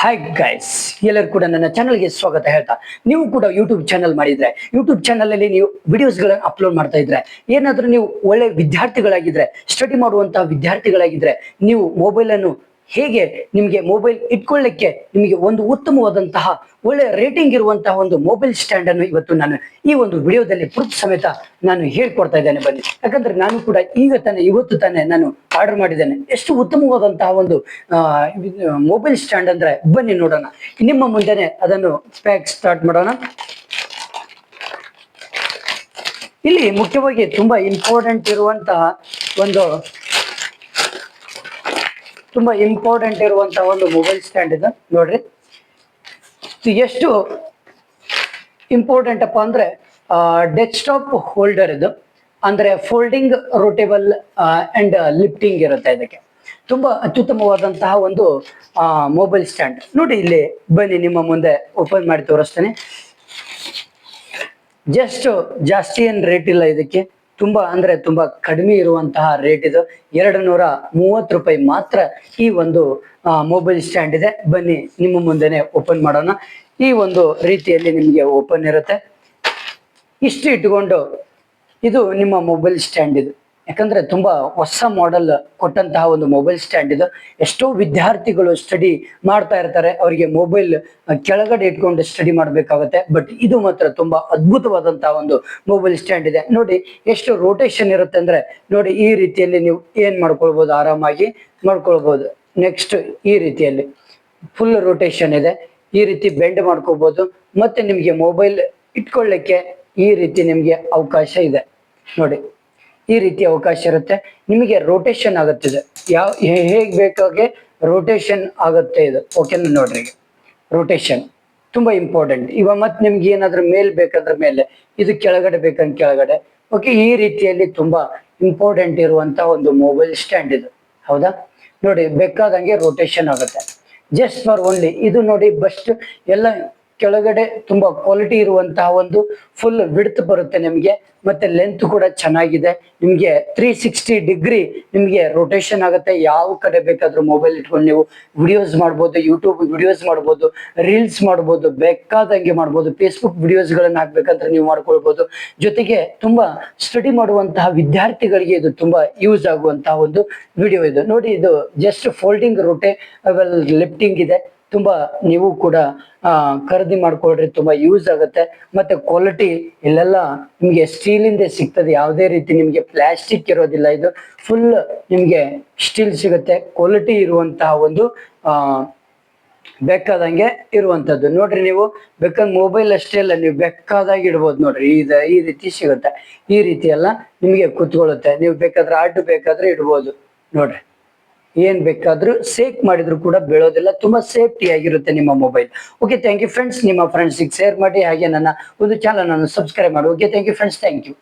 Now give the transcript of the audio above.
Hi guys ಎಲ್ಲರೂ ಕೂಡ ನನ್ನ ಚಾನಲ್ಗೆ ಸ್ವಾಗತ ಹೇಳ್ತಾ. ನೀವು ಕೂಡ ಯೂಟ್ಯೂಬ್ ಚಾನಲ್ ಮಾಡಿದ್ರೆ ಯೂಟ್ಯೂಬ್ ಚಾನಲ್ ಅಲ್ಲಿ ನೀವು ವಿಡಿಯೋಸ್ಗಳನ್ನು ಅಪ್ಲೋಡ್ ಮಾಡ್ತಾ ಇದ್ರೆ, ಏನಾದರೂ ನೀವು ಒಳ್ಳೆ ವಿದ್ಯಾರ್ಥಿಗಳಾಗಿದ್ರೆ ಸ್ಟಡಿ ಮಾಡುವಂತಹ ವಿದ್ಯಾರ್ಥಿಗಳಾಗಿದ್ರೆ, ನೀವು ಮೊಬೈಲ್ ಅನ್ನು ಹೇಗೆ ನಿಮಗೆ ಮೊಬೈಲ್ ಇಟ್ಕೊಳ್ಳಿಕ್ಕೆ ನಿಮಗೆ ಒಂದು ಉತ್ತಮವಾದಂತಹ ಒಳ್ಳೆ ರೇಟಿಂಗ್ ಇರುವಂತಹ ಒಂದು ಮೊಬೈಲ್ ಸ್ಟ್ಯಾಂಡ್ ಅನ್ನು ಇವತ್ತು ನಾನು ಈ ಒಂದು ವಿಡಿಯೋದಲ್ಲಿ ಪ್ರೂಫ್ ಸಮೇತ ನಾನು ಹೇಳ್ಕೊಡ್ತಾ ಇದ್ದೇನೆ ಬನ್ನಿ. ಯಾಕಂದ್ರೆ ನಾನು ಕೂಡ ಈಗ ತಾನೇ, ಇವತ್ತು ತಾನೇ ನಾನು ಆರ್ಡರ್ ಮಾಡಿದ್ದೇನೆ. ಎಷ್ಟು ಉತ್ತಮವಾದಂತಹ ಒಂದು ಮೊಬೈಲ್ ಸ್ಟ್ಯಾಂಡ್ ಅಂದ್ರೆ ಬನ್ನಿ ನೋಡೋಣ. ನಿಮ್ಮ ಮುಂದೆನೆ ಅದನ್ನು ಪ್ಯಾಕ್ ಸ್ಟಾರ್ಟ್ ಮಾಡೋಣ. ಇಲ್ಲಿ ಮುಖ್ಯವಾಗಿ ತುಂಬಾ ಇಂಪಾರ್ಟೆಂಟ್ ಇರುವಂತಹ ಒಂದು ತುಂಬಾ ಇಂಪಾರ್ಟೆಂಟ್ ಇರುವಂತಹ ಒಂದು ಮೊಬೈಲ್ ಸ್ಟ್ಯಾಂಡ್ ಇದು, ನೋಡ್ರಿ. ಎಷ್ಟು ಇಂಪಾರ್ಟೆಂಟ್ ಅಪ್ಪ ಅಂದ್ರೆ ಡೆಸ್ಕ್ಟಾಪ್ ಹೋಲ್ಡರ್ ಇದು. ಅಂದ್ರೆ ಫೋಲ್ಡಿಂಗ್ ರೋಟೇಬಲ್ ಅಂಡ್ ಲಿಫ್ಟಿಂಗ್ ಇರುತ್ತೆ ಇದಕ್ಕೆ. ತುಂಬಾ ಅತ್ಯುತ್ತಮವಾದಂತಹ ಒಂದು ಮೊಬೈಲ್ ಸ್ಟ್ಯಾಂಡ್ ನೋಡಿ ಇಲ್ಲಿ, ಬನ್ನಿ ನಿಮ್ಮ ಮುಂದೆ ಓಪನ್ ಮಾಡಿ ತೋರಿಸ್ತೇನೆ. ಜಸ್ಟ್ ಜಾಸ್ತಿ ಏನ್ ರೇಟ್ ಇಲ್ಲ ಇದಕ್ಕೆ. ತುಂಬಾ ಅಂದ್ರೆ ತುಂಬಾ ಕಡಿಮೆ ಇರುವಂತಹ ರೇಟ್ ಇದು. ಎರಡು ನೂರ ಮೂವತ್ತು ರೂಪಾಯಿ ಮಾತ್ರ ಈ ಒಂದು ಮೊಬೈಲ್ ಸ್ಟ್ಯಾಂಡ್ ಇದೆ. ಬನ್ನಿ, ನಿಮ್ಮ ಮುಂದೆನೆ ಓಪನ್ ಮಾಡೋಣ. ಈ ಒಂದು ರೀತಿಯಲ್ಲಿ ನಿಮಗೆ ಓಪನ್ ಇರುತ್ತೆ. ಇಷ್ಟು ಇಟ್ಕೊಂಡು ಇದು ನಿಮ್ಮ ಮೊಬೈಲ್ ಸ್ಟ್ಯಾಂಡ್ ಇದು. ಯಾಕಂದ್ರೆ ತುಂಬಾ ಹೊಸ ಮಾಡೆಲ್ ಕೊಟ್ಟಂತಹ ಒಂದು ಮೊಬೈಲ್ ಸ್ಟ್ಯಾಂಡ್ ಇದು. ಎಷ್ಟೋ ವಿದ್ಯಾರ್ಥಿಗಳು ಸ್ಟಡಿ ಮಾಡ್ತಾ ಇರ್ತಾರೆ. ಅವರಿಗೆ ಮೊಬೈಲ್ ಕೆಳಗಡೆ ಇಟ್ಕೊಂಡು ಸ್ಟಡಿ ಮಾಡಬೇಕಾಗುತ್ತೆ. ಬಟ್ ಇದು ಮಾತ್ರ ತುಂಬಾ ಅದ್ಭುತವಾದಂತಹ ಒಂದು ಮೊಬೈಲ್ ಸ್ಟ್ಯಾಂಡ್ ಇದೆ. ನೋಡಿ, ಎಷ್ಟು ರೋಟೇಷನ್ ಇರುತ್ತೆ ಅಂದ್ರೆ, ನೋಡಿ, ಈ ರೀತಿಯಲ್ಲಿ ನೀವು ಏನ್ ಮಾಡ್ಕೊಳ್ಬಹುದು ಆರಾಮಾಗಿ ಮಾಡ್ಕೊಳ್ಬಹುದು ನೆಕ್ಸ್ಟ್ ಈ ರೀತಿಯಲ್ಲಿ ಫುಲ್ ರೋಟೇಷನ್ ಇದೆ. ಈ ರೀತಿ ಬೆಂಡ್ ಮಾಡ್ಕೋಬಹುದು ಮತ್ತೆ ನಿಮಗೆ ಮೊಬೈಲ್ ಇಟ್ಕೊಳ್ಳಿಕ್ಕೆ ಈ ರೀತಿ ನಿಮಗೆ ಅವಕಾಶ ಇದೆ. ನೋಡಿ. ಈ ರೀತಿ ಅವಕಾಶ ಇರುತ್ತೆ. ನಿಮಗೆ ರೋಟೇಷನ್ ಆಗುತ್ತಿದೆ. ಯಾವ ಹೇಗೆ ಬೇಕಾಗೆ ರೋಟೇಷನ್ ಆಗುತ್ತೆ ಇದು. ಓಕೆ ನೋಡ್ರಿ ರೋಟೇಷನ್ ತುಂಬಾ ಇಂಪಾರ್ಟೆಂಟ್ ಇವಾಗ ಮತ್ತೆ ನಿಮ್ಗೆ ಏನಾದ್ರೂ ಮೇಲ್ ಬೇಕಂದ್ರೆ ಮೇಲೆ. ಇದು ಕೆಳಗಡೆ ಬೇಕಂದ್ರೆ ಕೆಳಗಡೆ. ಓಕೆ ಈ ರೀತಿಯಲ್ಲಿ ತುಂಬಾ ಇಂಪಾರ್ಟೆಂಟ್ ಇರುವಂತ ಒಂದು ಮೊಬೈಲ್ ಸ್ಟ್ಯಾಂಡ್ ಇದು. ಹೌದಾ? ನೋಡಿ, ಬೇಕಾದಂಗೆ ರೋಟೇಷನ್ ಆಗುತ್ತೆ. ಜಸ್ಟ್ ಫಾರ್ ಓನ್ಲಿ ಇದು ನೋಡಿ ಬಸ್ಟ್ ಎಲ್ಲ ಕೆಳಗಡೆ ತುಂಬಾ ಕ್ವಾಲಿಟಿ ಇರುವಂತಹ ಒಂದು ಫುಲ್ ವಿಡ್ತ್ ಬರುತ್ತೆ ನಿಮಗೆ, ಮತ್ತೆ ಲೆಂತ್ ಕೂಡ ಚೆನ್ನಾಗಿದೆ. ನಿಮಗೆ ತ್ರೀ ಸಿಕ್ಸ್ಟಿ ಡಿಗ್ರಿ ನಿಮಗೆ ರೊಟೇಷನ್ ಆಗುತ್ತೆ. ಯಾವ ಕಡೆ ಬೇಕಾದ್ರೂ ಮೊಬೈಲ್ ಇಟ್ಕೊಂಡು ನೀವು ವಿಡಿಯೋಸ್ ಮಾಡ್ಬೋದು ಯೂಟ್ಯೂಬ್ ವಿಡಿಯೋಸ್ ಮಾಡ್ಬೋದು ರೀಲ್ಸ್ ಮಾಡ್ಬೋದು, ಬೇಕಾದಂಗೆ ಮಾಡ್ಬೋದು ಫೇಸ್ಬುಕ್ ವಿಡಿಯೋಸ್ಗಳನ್ನ ಹಾಕ್ಬೇಕಂದ್ರೆ ನೀವು ಮಾಡ್ಕೊಳ್ಬೋದು. ಜೊತೆಗೆ ತುಂಬಾ ಸ್ಟಡಿ ಮಾಡುವಂತಹ ವಿದ್ಯಾರ್ಥಿಗಳಿಗೆ ಇದು ತುಂಬಾ ಯೂಸ್ ಆಗುವಂತಹ ಒಂದು ವಿಡಿಯೋ ಇದು. ನೋಡಿ ಇದು ಜಸ್ಟ್ ಫೋಲ್ಡಿಂಗ್ ರೊಟೆ ಲಿಫ್ಟಿಂಗ್ ಇದೆ. ತುಂಬಾ ನೀವು ಕೂಡ ಖರೀದಿ ಮಾಡ್ಕೊಳ್ರಿ, ತುಂಬಾ ಯೂಸ್ ಆಗುತ್ತೆ. ಮತ್ತೆ ಕ್ವಾಲಿಟಿ ಇಲ್ಲೆಲ್ಲ ನಿಮ್ಗೆ ಸ್ಟೀಲಿಂದ ಸಿಗ್ತದೆ. ಯಾವುದೇ ರೀತಿ ನಿಮ್ಗೆ ಪ್ಲಾಸ್ಟಿಕ್ ಇರೋದಿಲ್ಲ ಇದು. ಫುಲ್ ನಿಮ್ಗೆ ಸ್ಟೀಲ್ ಸಿಗುತ್ತೆ. ಕ್ವಾಲಿಟಿ ಇರುವಂತಹ ಒಂದು, ಆ, ಬೇಕಾದಂಗೆ ಇರುವಂತದ್ದು. ನೋಡ್ರಿ ನೀವು, ಬೇಕಾದ ಮೊಬೈಲ್ ಅಷ್ಟೇ ಅಲ್ಲ, ನೀವು ಬೇಕಾದಾಗ ಇಡ್ಬೋದು ನೋಡ್ರಿ. ಇದು ಈ ರೀತಿ ಸಿಗುತ್ತೆ. ಈ ರೀತಿ ಎಲ್ಲ ನಿಮಗೆ ಕುತ್ಕೊಳ್ಳುತ್ತೆ ನೀವು ಬೇಕಾದ್ರೆ ಆಡ್ ಬೇಕಾದ್ರೆ ಇಡ್ಬೋದು ನೋಡ್ರಿ. ಏನ್ ಬೇಕಾದ್ರೂ ಸೇಕ್ ಮಾಡಿದ್ರು ಕೂಡ ಬೀಳೋದಿಲ್ಲ. ತುಂಬಾ ಸೇಫ್ಟಿ ಆಗಿರುತ್ತೆ ನಿಮ್ಮ mobile okay thank you friends ನಿಮ್ಮ ಫ್ರೆಂಡ್ಸಿಗೆ ಶೇರ್ ಮಾಡಿ, ಹಾಗೆ ನನ್ನ ಒಂದು ಚಾನಲ್ ಅನ್ನು ಸಬ್ಸ್ಕ್ರೈಬ್ ಮಾಡಿ. Okay thank you friends thank you